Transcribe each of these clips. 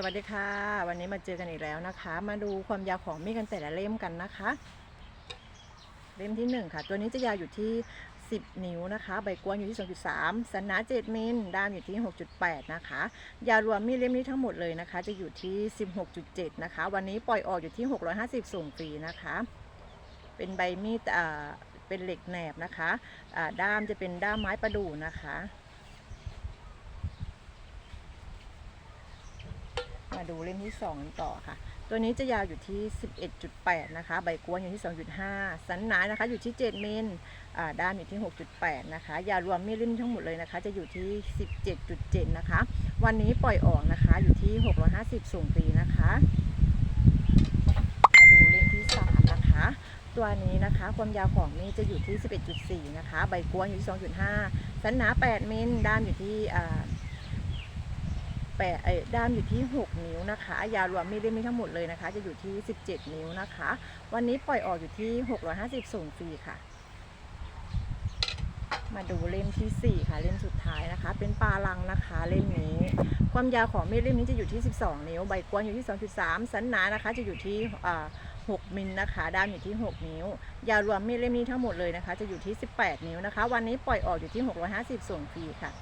สวัสดีค่ะ วันนี้มาเจอกันอีกแล้วนะคะ มาดูความยาวของมีดกันแต่ละเล่มกันนะคะ เล่มที่ 1 ค่ะ ตัวนี้จะยาวอยู่ที่ 10 นิ้วนะคะ ใบกวนอยู่ที่ 2.3 สันหนา7มิลด้ามอยู่ที่ 6.8 นะคะ ยาวรวมมีดเล่มนี้ทั้งหมดเลยนะคะ จะอยู่ที่ 16.7 นะคะ วันนี้ปล่อยออกอยู่ที่ 650 ส่งฟรีนะคะ เป็นใบมีดเป็นเหล็กแหนบนะคะอ่าด้ามจะเป็นด้ามไม้ประดู่นะคะ มาดูเล่มที่2กันต่อค่ะ ตัวนี้จะยาวอยู่ที่ 11.8 นะคะ ใบกวนอยู่ที่ 2.5 สันหนานะคะอยู่ที่ 7 เมิลอ่าด้ามอยู่ที่ 6.8 นะคะ ยารวมมีดเล่มทั้งหมดเลยนะคะ จะอยู่ที่ 17.7 นะคะ วันนี้ปล่อยออกนะคะอยู่ที่ 650 ส่งฟรีนะคะมาดูเล่มที่ 3 นะคะ ตัวนี้นะคะความยาวของมีดจะอยู่ที่ 11.4 นะคะ ใบกวนอยู่ที่ 2.5 สันหนา 8 เมิลด้ามอยู่ที่อ่า แปดเอ้ด้ามอยู่ที่ 6 นิ้วนะคะ ยาวรวมมีดเล่มนี้ทั้งหมดเลยนะคะ จะอยู่ที่ 17 นิ้วนะคะ วันนี้ปล่อยออกอยู่ที่ 650ส่งฟรีค่ะ มาดูเล่มทีสี่ 4 ค่ะเล่มสุดท้ายนะคะ เป็นปลาลังนะคะเล่มนี้ ความยาวของมีดเล่มนี้จะอยู่ที่ 12 นิ้ว ใบกวนอยู่ที่ 2.3 สันหนานะคะ จะอยู่ที่6มิลนะคะ ด้ามอยู่ที่ 6 นิ้ว ยาวรวมมีดเล่มนี้ทั้งหมดเลยนะคะ จะอยู่ที่ 18 นิ้วนะคะ วันนี้ปล่อยออกอยู่ที่ 650ส่งฟรีค่ะ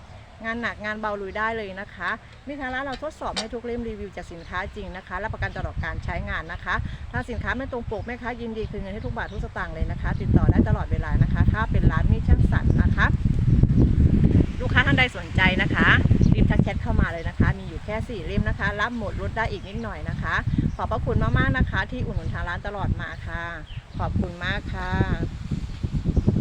งานหนักงานเบาลุยได้เลยนะคะมีทางร้านเราทดสอบให้ทุกเล่มรีวิวจากสินค้าจริงนะคะรับประกันตลอดการใช้งานนะคะ ถ้าสินค้าไม่ตรงปกแม่ค้ายินดีคืนเงินให้ทุกบาททุกสตางค์เลยนะคะ ติดต่อได้ตลอดเวลานะคะ ถ้าเป็นร้านมีช่างสันนะคะ ลูกค้าท่านใดสนใจนะคะรีบทักแชทเข้ามาเลยนะคะ มีอยู่แค่ 4 เล่มนะคะ รับหมดลดได้อีกนิดหน่อยนะคะ ขอบพระคุณมากๆนะคะ ที่อุดหนุนทางร้านตลอดมาค่ะ ขอบคุณมากค่ะ